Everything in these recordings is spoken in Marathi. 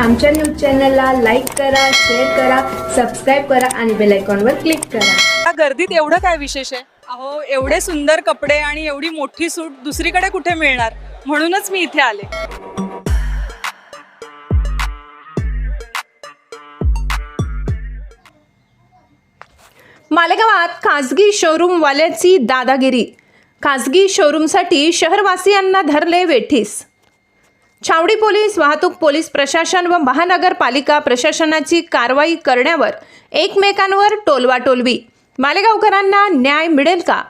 आमच्या न्यूज चॅनलला लाईक करा शेअर करा सबस्क्राईब करा आणि बेल आयकॉनवर क्लिक करा. या गर्दीत एवढं काय विशेष आहे? अहो एवढे सुंदर कपडे आणि एवढी मोठी सूट दुसरीकडे कुठे मिळणार? म्हणूनच मी इथे आले. मालेगावात खासगी शोरूमवाल्याची दादागिरी. खासगी शोरूमसाठी शहरवासियांना धरले वेठीस. छावडी पोलीस वाहतूक पोलीस प्रशासन व महानगरपालिका प्रशासनाची कारवाई करण्यावर एकमेकांवर टोलवाटोलवी. मालेगावकरांना न्याय मिळेल का?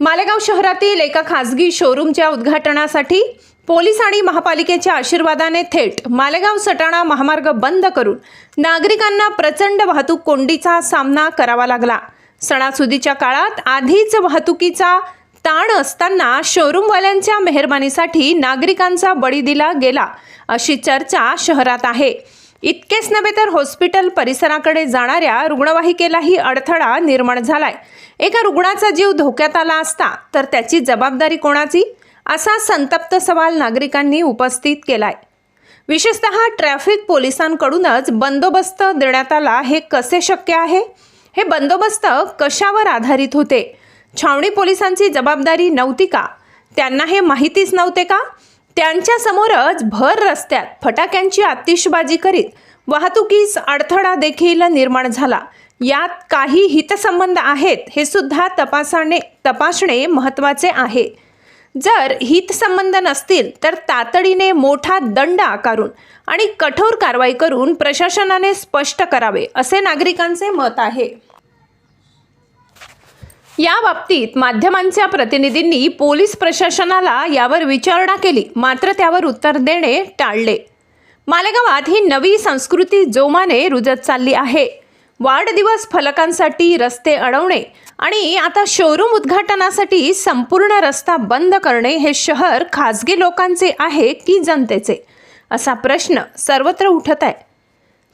मालेगाव शहरातील एका खासगी शोरूमच्या उद्घाटनासाठी पोलीस आणि महापालिकेच्या आशीर्वादाने थेट मालेगाव सटाणा महामार्ग बंद करून नागरिकांना प्रचंड वाहतूक कोंडीचा सामना करावा लागला. सणासुदीच्या काळात आधीच वाहतुकीचा ताण असताना शोरूमवाल्यांच्या मेहरबानीसाठी नागरिकांचा बळी दिला गेला अशी चर्चा शहरात आहे. इतकेच नव्हे तर हॉस्पिटल परिसराकडे जाणाऱ्या रुग्णवाहिकेलाही अडथळा निर्माण झालाय. एका रुग्णाचा जीव धोक्यात आला असता तर त्याची जबाबदारी कोणाची? असा संतप्त सवाल नागरिकांनी उपस्थित केलाय. विशेषतः ट्रॅफिक पोलिसांकडूनच बंदोबस्त देण्यात आला हे कसे शक्य आहे? हे बंदोबस्त कशावर आधारित होते? छावणी पोलिसांची जबाबदारी नव्हती का? त्यांना हे माहितीच नव्हते का? त्यांच्यासमोरच भर रस्त्यात फटाक्यांची आतिषबाजी करीत वाहतुकीस अडथळा देखील निर्माण झाला. यात काही हितसंबंध आहेत हे सुद्धा तपासाने तपासणे महत्त्वाचे आहे. जर हितसंबंध नसतील तर तातडीने मोठा दंड आकारून आणि कठोर कारवाई करून प्रशासनाने स्पष्ट करावे असे नागरिकांचे मत आहे. या बाबतीत माध्यमांच्या प्रतिनिधींनी पोलीस प्रशासनाला यावर विचारणा केली. मात्र त्यावर उत्तर देणे टाळले. मालेगावात ही नवी संस्कृती जोमाने रुजत चालली आहे. वाढदिवस फलकांसाठी रस्ते अडवणे आणि आता शोरूम उद्घाटनासाठी संपूर्ण रस्ता बंद करणे हे शहर खाजगी लोकांचे आहे की जनतेचे? असा प्रश्न सर्वत्र उठत आहे.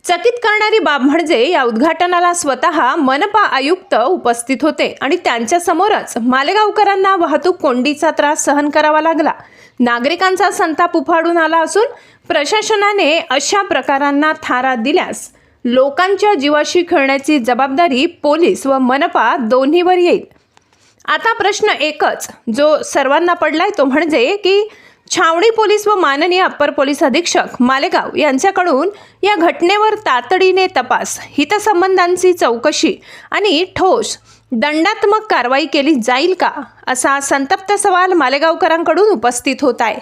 चकित करणारी बाब म्हणजे या उद्घाटनाला स्वतः मनपा आयुक्त उपस्थित होते आणि त्यांच्यासमोरच मालेगावकरांना वाहतूक कोंडीचा त्रास सहन करावा लागला. नागरिकांचा संताप उफाडून आला असून प्रशासनाने अशा प्रकारांना थारा दिल्यास लोकांच्या जीवाशी खेळण्याची जबाबदारी पोलीस व मनपा दोन्हीवर येईल. आता प्रश्न एकच जो सर्वांना पडलाय तो म्हणजे की छावणी पोलीस व माननीय अप्पर पोलीस अधीक्षक मालेगाव यांच्याकडून या घटनेवर तातडीने तपास हितसंबंधांची चौकशी आणि ठोस दंडात्मक कारवाई केली जाईल का असा संतप्त सवाल मालेगावकरांकडून उपस्थित होत आहे.